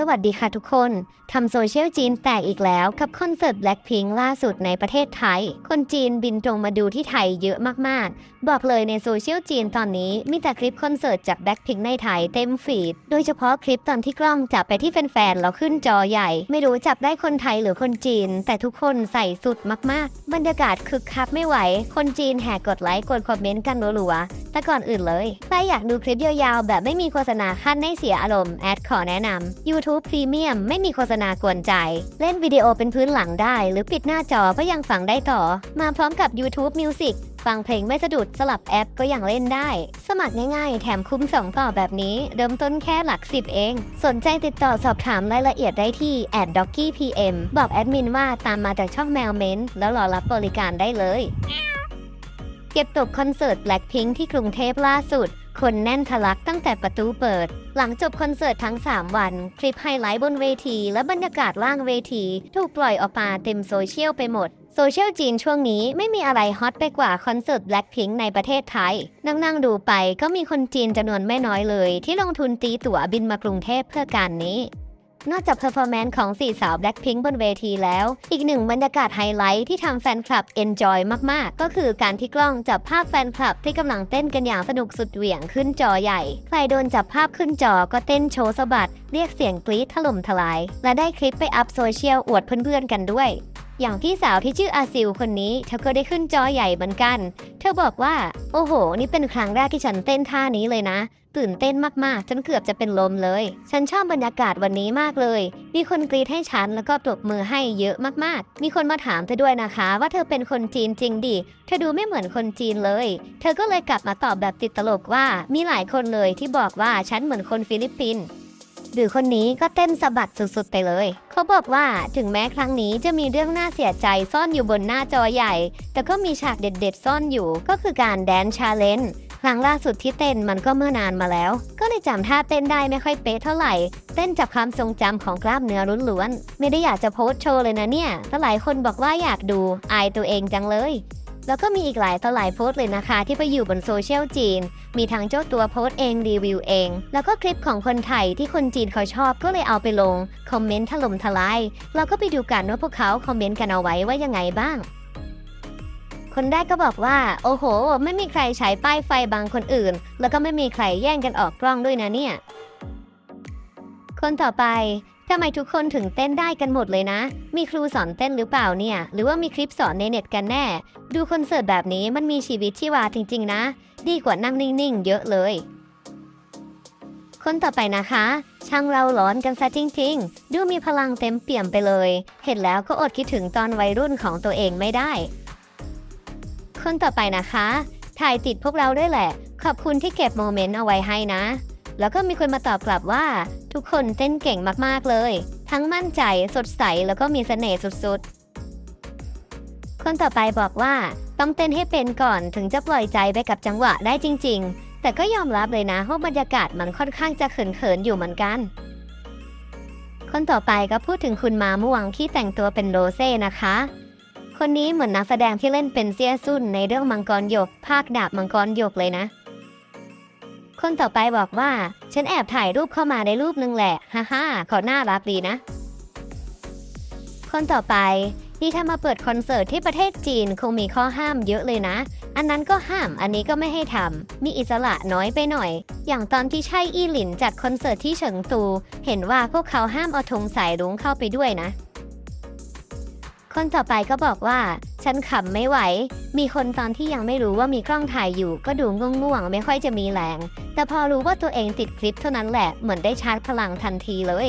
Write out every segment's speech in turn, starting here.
สวัสดีค่ะทุกคนทำโซเชียลจีนแตกอีกแล้วกับคอนเสิร์ต Blackpink ล่าสุดในประเทศไทย คนจีนบินตรงมาดูที่ไทยเยอะมากๆ บอกเลยในโซเชียลจีนตอนนี้มีแต่คลิปคอนเสิร์ตจาก Blackpink ในไทยเต็มฟีด โดยเฉพาะคลิปตอนที่กล้องจับไปที่แฟนๆแล้วขึ้นจอใหญ่ ไม่รู้จับได้คนไทยหรือคนจีน แต่ทุกคนใส่สุดมากๆ บรรยากาศคึกคักไม่ไหว คนจีนแห่กดไลค์กดคอมเมนต์กันรัวๆแต่ก่อนอื่นเลยใครอยากดูคลิปยาวๆแบบไม่มีโฆษณาขั้นให้เสียอารมณ์แอดขอแนะนำ YouTube Premium ไม่มีโฆษณากวนใจ เล่นวิดีโอเป็นพื้นหลังได้ หรือปิดหน้าจอก็ยังฟังได้ต่อ มาพร้อมกับ YouTube Music ฟังเพลงไม่สะดุดสลับแอปก็ยังเล่นได้ สมัครง่ายๆ แถมคุ้มสองต่อแบบนี้ เริ่มต้นแค่หลักสิบเอง สนใจติดต่อสอบถามรายละเอียดได้ที่ d o c k y PM บอกแอดมินว่าตามมาจากช่องแมวเมนแล้วรอรับบริการได้เลย เก็บตกคอนเสิร์ต Blackpink ที่กรุงเทพล่าสุด คนแน่นทะลักตั้งแต่ประตูเปิด หลังจบคอนเสิร์ตทั้ง 3 วัน คลิปไฮไลท์บนเวที และบรรยากาศล่างเวที ถูกปล่อยออกมาเต็มโซเชียลไปหมด โซเชียลจีนช่วงนี้ไม่มีอะไรฮอตไปกว่าคอนเสิร์ต Blackpink ในประเทศไทย นั่งๆดูไปก็มีคนจีนจำนวนไม่น้อยเลย ที่ลงทุนตีตั๋วบินมากรุงเทพเพื่อการนี้ นอกจากเพอร์ฟอร์แมนซ์ของสี่สาว Blackpink บนเวทีแล้ว อีกหนึ่งบรรยากาศไฮไลท์ที่ทำแฟนคลับ enjoy มาก ๆ ก็คือการที่กล้องจับภาพแฟนคลับที่กำลังเต้นกันอย่างสนุกสุดเหวี่ยงขึ้นจอใหญ่ ใครโดนจับภาพขึ้นจอก็เต้นโชว์สะบัด เรียกเสียงกรี๊ดถล่มทลาย และได้คลิปไปอัพโซเชียลอวดเพื่อน ๆ กันด้วย อย่างพี่สาวที่ชื่ออาซิลคนนี้เธอก็ได้ขึ้นจอใหญ่เหมือนกัน เธอบอกว่า โอ้โห นี่เป็นครั้งแรกที่ฉันเต้นท่านี้เลยนะ ตื่นเต้นมากๆ จนเกือบจะเป็นลมเลย ฉันชอบบรรยากาศวันนี้มากเลย มีคนกรีดให้ฉันแล้วก็ปรบมือให้เยอะมากๆ มีคนมาถามเธอด้วยนะคะ ว่าเธอเป็นคนจีนจริงดิ เธอดูไม่เหมือนคนจีนเลย เธอก็เลยกลับมาตอบแบบติดตลกว่า มีหลายคนเลยที่บอกว่าฉันเหมือนคนฟิลิปปินส์หรือคนนี้ก็เต้นสะบัดสุดๆไปเลย เขาบอกว่าถึงแม้ครั้งนี้จะมีเรื่องน่าเสียใจซ่อนอยู่บนหน้าจอใหญ่ แต่ก็มีฉากเด็ดๆซ่อนอยู่ก็คือการแดนชาเลนจ์ ครั้งล่าสุดที่เต้นมันก็เมื่อนานมาแล้ว ก็เลยจำท่าเต้นได้ไม่ค่อยเป๊ะเท่าไหร่ เต้นจากความทรงจำของกล้ามเนื้อล้วนๆ ไม่ได้อยากจะโพสโชว์เลยนะเนี่ยแต่หลายคนบอกว่าอยากดูอายตัวเองจังเลย แล้วก็มีอีกหลายต่อหลายโพสเลยนะคะ ที่ไปอยู่บนโซเชียลจีน มีทั้งเจ้าตัวโพสเองรีวิวเอง แล้วก็คลิปของคนไทยที่คนจีนเขาชอบก็เลยเอาไปลง คอมเมนต์ถล่มทลาย เราก็ไปดูกันว่าพวกเขาคอมเมนต์กันเอาไว้ว่ายังไงบ้าง คนแรกก็บอกว่า โอ้โห ไม่มีใครใช้ป้ายไฟบางคนอื่น แล้วก็ไม่มีใครแย่งกันออกกล้องด้วยนะเนี่ย คนต่อไปทำไมทุกคนถึงเต้นได้กันหมดเลยนะ มีครูสอนเต้นหรือเปล่าเนี่ย หรือว่ามีคลิปสอนในเน็ตกันแน่ ดูคอนเสิร์ตแบบนี้มันมีชีวิตชีวาจริง ๆ นะ ดีกว่านั่งนิ่ง ๆ เยอะเลย คนต่อไปนะคะ ช่างเราร้อนกันซะจริง ๆ ดูมีพลังเต็มเปี่ยมไปเลย เห็นแล้วก็อดคิดถึงตอนวัยรุ่นของตัวเองไม่ได้ คนต่อไปนะคะ ถ่ายติดพวกเราด้วยแหละ ขอบคุณที่เก็บโมเมนต์เอาไว้ให้นะ แล้วก็มีคนมาตอบกลับว่า ทุกคนเต้นเก่งมากๆเลย ทั้งมั่นใจสดใสแล้วก็มีเสน่ห์สุดๆ คนต่อไปบอกว่าต้องเต้นให้เป็นก่อนถึงจะปล่อยใจไปกับจังหวะได้จริง ๆ แต่ก็ยอมรับเลยนะว่าบรรยากาศมันค่อนข้างจะเขินๆอยู่เหมือนกัน คนต่อไปก็พูดถึงคุณมาม่วงที่แต่งตัวเป็นโรเซ่นะคะ คนนี้เหมือนนักแสดงที่เล่นเป็นเซียซุนในเรื่องมังกรหยก ภาคดาบมังกรหยกเลยนะ คนต่อไปบอกว่า ฉันแอบถ่ายรูปเข้ามาในรูปนึงแหละฮ่าฮ่าๆเขาน่ารักดีนะ คนต่อไปนี่ถ้ามาเปิดคอนเสิร์ตที่ประเทศจีนคงมีข้อห้ามเยอะเลยนะ อันนั้นก็ห้าม อันนี้ก็ไม่ให้ทำ มีอิสระน้อยไปหน่อย อย่างตอนที่ใช่อีหลินจัดคอนเสิร์ตที่เฉิงตู เห็นว่าพวกเขาห้ามเอาธงสายรุ้งเข้าไปด้วยนะ คนต่อไปก็บอกว่า ฉันขำไม่ไหว มีคนตอนที่ยังไม่รู้ว่ามีกล้องถ่ายอยู่ ก็ดูง่วงๆไม่ค่อยจะมีแรง แต่พอรู้ว่าตัวเองติดคลิปเท่านั้นแหละเหมือนได้ชาร์จพลังทันทีเลย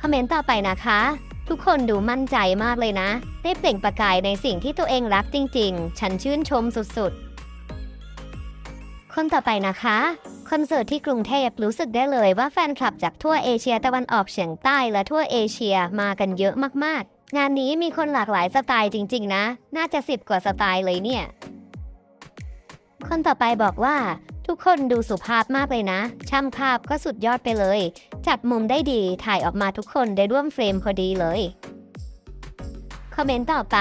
คอมเมนต์ต่อไปนะคะ ทุกคนดูมั่นใจมากเลยนะ ได้เปล่งประกายในสิ่งที่ตัวเองรักจริง ๆ ฉันชื่นชมสุดๆ คนต่อไปนะคะคอนเสิร์ตที่กรุงเทพรู้สึกได้เลยว่าแฟนคลับจากทั่วเอเชียตะวันออกเฉียงใต้และทั่วเอเชียมากันเยอะมากๆ งานนี้มีคนหลากหลายสไตล์จริง ๆ นะ น่าจะสิบกว่าสไตล์เลยเนี่ย คนต่อไปบอกว่า ทุกคนดูสุภาพมากเลยนะ ช่างภาพก็สุดยอดไปเลย จัดมุมได้ดีถ่ายออกมาทุกคนได้ร่วมเฟรมพอดีเลย คอมเมนต์ต่อไป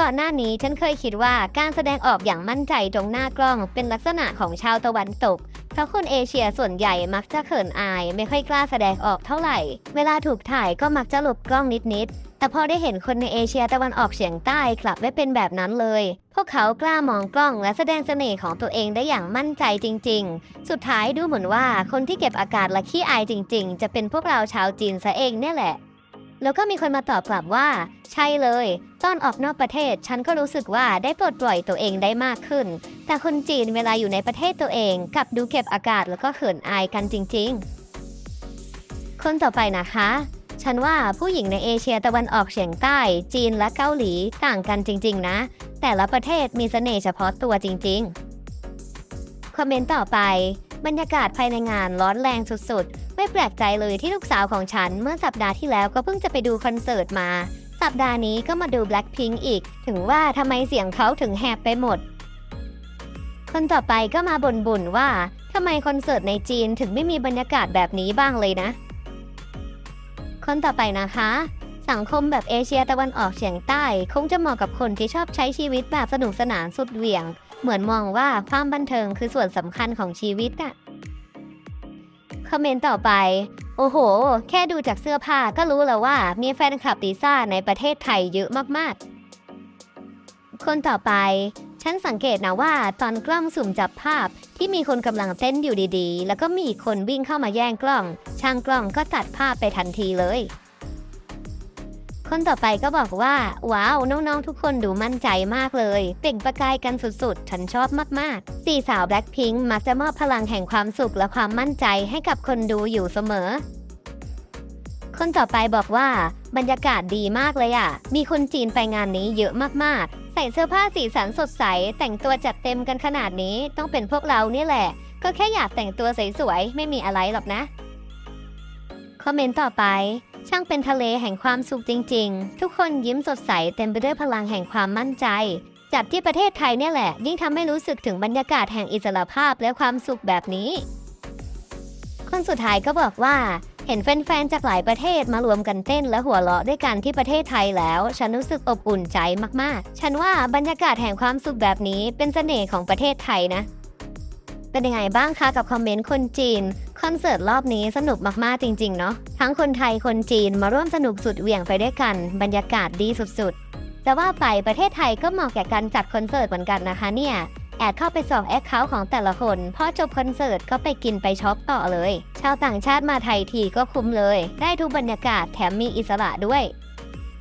ก่อนหน้านี้ฉันเคยคิดว่าการแสดงออกอย่างมั่นใจตรงหน้ากล้องเป็นลักษณะของชาวตะวันตก เพราะคนเอเชียส่วนใหญ่มักจะเขินอาย ไม่ค่อยกล้าแสดงออกเท่าไหร่ เวลาถูกถ่ายก็มักจะหลบกล้องนิดๆ แต่พอได้เห็นคนในเอเชียตะวันออกเฉียงใต้กลับไม่เป็นแบบนั้นเลย พวกเขากล้ามองกล้องและแสดงเสน่ห์ของตัวเองได้อย่างมั่นใจจริง ๆ สุดท้ายดูเหมือนว่าคนที่เก็บอากาศและขี้อายจริง ๆ จะเป็นพวกเราชาวจีนซะเองเนี่ยแหละ แล้วก็มีคนมาตอบกลับว่า ใช่เลย ตอนออกนอกประเทศฉันก็รู้สึกว่าได้ปลดปล่อยตัวเองได้มากขึ้น แต่คนจีนเวลาอยู่ในประเทศตัวเองกลับดูเก็บอากาศแล้วก็เขินอายกันจริง ๆ คนต่อไปนะคะ ฉันว่าผู้หญิงในเอเชียตะวันออกเฉียงใต้ จีนและเกาหลีต่างกันจริง ๆ นะ แต่ละประเทศมีเสน่ห์เฉพาะตัวจริง ๆ คอมเมนต์ต่อไป บรรยากาศภายในงานร้อนแรงสุดๆ ไม่แปลกใจเลยที่ลูกสาวของฉันเมื่อสัปดาห์ที่แล้วก็เพิ่งจะไปดูคอนเสิร์ตมา สัปดาห์นี้ก็มาดู Blackpink อีก ถึงว่าทำไมเสียงเขาถึงแหบไปหมด คนต่อไปก็มาบ่นๆว่าทำไมคอนเสิร์ตในจีนถึงไม่มีบรรยากาศแบบนี้บ้างเลยนะ คนต่อไปนะคะ สังคมแบบเอเชียตะวันออกเฉียงใต้ คงจะเหมาะกับคนที่ชอบใช้ชีวิตแบบสนุกสนานสุดเหวี่ยง เหมือนมองว่าความบันเทิงคือส่วนสำคัญของชีวิตอะ คอมเมนต์ต่อไป โอ้โห แค่ดูจากเสื้อผ้าก็รู้แล้วว่ามีแฟนคลับติซ่าในประเทศไทยเยอะมากๆ คนต่อไป ฉันสังเกตนะว่าตอนกล้องสุ่มจับภาพที่มีคนกำลังเต้นอยู่ดีๆ แล้วก็มีคนวิ่งเข้ามาแย่งกล้อง ช่างกล้องก็ตัดภาพไปทันทีเลย คนต่อไปก็บอกว่า ว้าว น้อง ๆ ทุกคนดูมั่นใจมากเลย เปล่งประกายกันสุด ๆ ฉันชอบมาก ๆ สี่สาว Blackpink มักจะมอบพลังแห่งความสุขและความมั่นใจให้กับคนดูอยู่เสมอ คนต่อไปบอกว่า บรรยากาศดีมากเลยอะ มีคนจีนไปงานนี้เยอะมาก ๆ ใส่เสื้อผ้าสีสันสดใส แต่งตัวจัดเต็มกันขนาดนี้ต้องเป็นพวกเราเนี่ยแหละ ก็แค่อยากแต่งตัวสวยๆไม่มีอะไรหรอกนะ คอมเมนต์ต่อไป ช่างเป็นทะเลแห่งความสุขจริง ๆ ทุกคนยิ้มสดใสเต็มไปด้วยพลังแห่งความมั่นใจ จัดที่ประเทศไทยเนี่ยแหละ ยิ่งทำให้รู้สึกถึงบรรยากาศแห่งอิสรภาพและความสุขแบบนี้ คนสุดท้ายก็บอกว่า เห็นแฟนๆจากหลายประเทศมารวมกันเต้นและหัวเราะด้วยกันที่ประเทศไทยแล้ว ฉันรู้สึกอบอุ่นใจมากๆ ฉันว่าบรรยากาศแห่งความสุขแบบนี้เป็นเสน่ห์ของประเทศไทยนะ เป็นยังไงบ้างคะกับคอมเมนต์คนจีน อนเสิร์ตรอบนี้สนุกมากๆจริงๆเนาะทั้งคนไทยคนจีนมาร่วมสนุกสุดเหวี่ยงไปด้วยกัน บรรยากาศดีสุดๆ แต่ว่าไปประเทศไทยก็เหมาะแก่การจัดคอนเสิร์ตเหมือนกันนะคะเนี่ยแอดเข้าไปส่องแอคเคาท์ของแต่ละคน พอจบคอนเสิร์ตก็ไปกินไปช็อปต่อเลย ชาวต่างชาติมาไทยทีก็คุ้มเลย ได้ทุกบรรยากาศแถมมีอิสระด้วย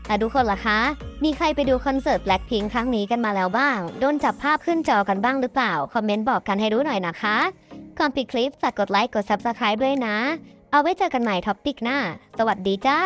อะทุกคนล่ะคะ มีใครไปดูคอนเสิร์ต Blackpink ครั้งนี้กันมาแล้วบ้าง โดนจับภาพขึ้นจอกันบ้างหรือเปล่า คอมเมนต์บอกกันให้รู้หน่อยนะคะ ก่อนปิดคลิปฝากกดไลค์กด Subscribe ด้วยนะ เอาไว้เจอกันใหม่ท็อปปิกหน้า สวัสดีจ้า